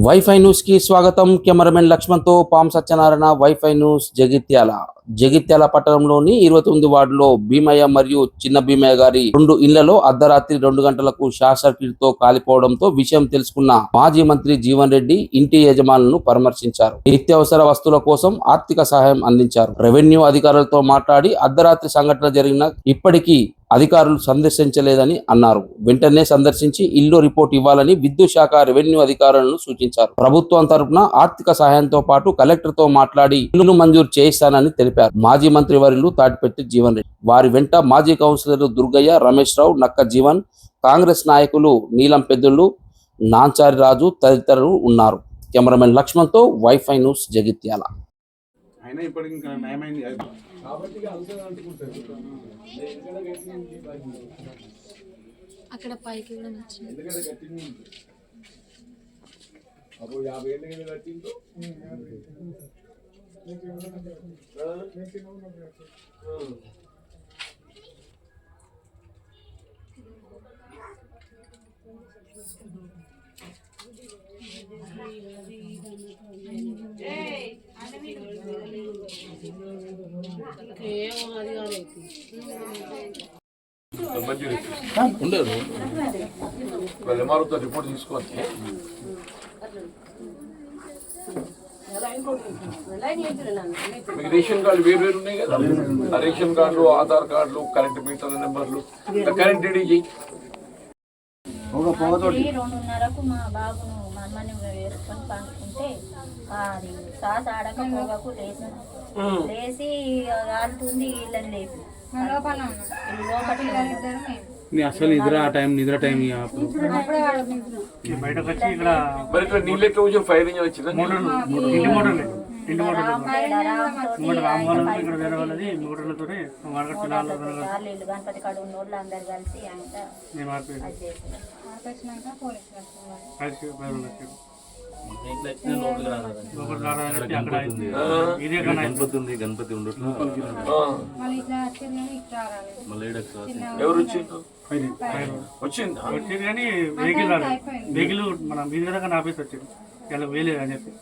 Wifi న్యూస్కి స్వాగతం cameraman లక్ష్మణ్తో పాం సత్యనారాయణ వైఫై న్యూస్ జగిత్యాల జగిత్యాల పట్టణంలోని ఇరవై తొమ్మిది వార్డులో భీమయ్య మరియు చిన్న భీమయ్య గారి రెండు ఇళ్ళలో అర్ధరాత్రి రెండు గంటలకు షార్ట్ సర్క్యూట్తో కాలిపోవడంతో విషయం తెలుసుకున్న మాజీ మంత్రి జీవన్ రెడ్డి ఇంటి యజమానులను పరామర్శించారు. నిత్యావసర వస్తువుల కోసం ఆర్థిక సహాయం అందించారు. రెవెన్యూ అధికారులతో మాట్లాడి అర్ధరాత్రి సంఘటన జరిగిన ఇప్పటికీ అధికారులు సందర్శించలేదని అన్నారు. వెంటనే సందర్శించి ఇల్లు రిపోర్ట్ ఇవ్వాలని విద్యుత్ శాఖ రెవెన్యూ అధికారులను సూచించారు. ప్రభుత్వం తరపున ఆర్థిక సహాయంతో పాటు కలెక్టర్తో మాట్లాడి ఇల్లును మంజూరు చేయిస్తానని తెలిపారు. మాజీ మంత్రి వర్యులు తాటిపెట్టి జీవన్ రెడ్డి. వారి వెంట మాజీ కౌన్సిలర్లు దుర్గయ్య రమేష్ రావు నక్క జీవన్ కాంగ్రెస్ నాయకులు నీలం పెద్దులు నాంచారి రాజు తదితరులు ఉన్నారు. కెమెరామెన్ లక్ష్మణ్తో వైఫై న్యూస్ జగిత్యాల. అక్కడ పైకి కూడా నచ్చింది. ఉండరు వాళ్ళు ఎంఆర్ఓతో రిపోర్ట్ తీసుకోవచ్చు మీకు రేషన్ కార్డు వేరు వేరు ఉన్నాయి కదా? ఆ రేషన్ కార్డులు ఆధార్ కార్డులు కరెంట్ మీటర్ల నెంబర్లు కరెంట్ డీడీ రెండున్నరకు మా బాబును మా అమ్మని వేసుకొని పండుకుంటే అది సాస్ ఆడక పోగకు లేచి లేచి ఆడుతుంది వీళ్ళని లేపి. వీళ్ళు లోపలికి ఉన్నారు. నీ అసలు నిద్ర ఆ టైం నిద్ర టైం బయటకు వచ్చి ఇక్కడ మరి ఇక్కడ నీళ్ళు ఎట్లా వచ్చి ఫైర్ ఇంజిన్ వచ్చిందా? ఇంటి మోటార్లు ఇంటి మోటార్లు రామాయణ రామతోటి ఇక్కడ రామ్ వాళ్ళది ఇక్కడ వేరే వాళ్ళది. మోటార్లతో వాడక పిల్లలు వాళ్ళు. కలిసి గణపతి ఉంది గణపతి ఉండట్లా. మళ్ళీ. ఎవరు వచ్చిండు బయట వచ్చిందా వచ్చింది కానీ వెహికల్ వెహికల్ మన వీధి దగ్గర ఆపేసి వచ్చింది. ఇలా వేయలేదు అని చెప్పి.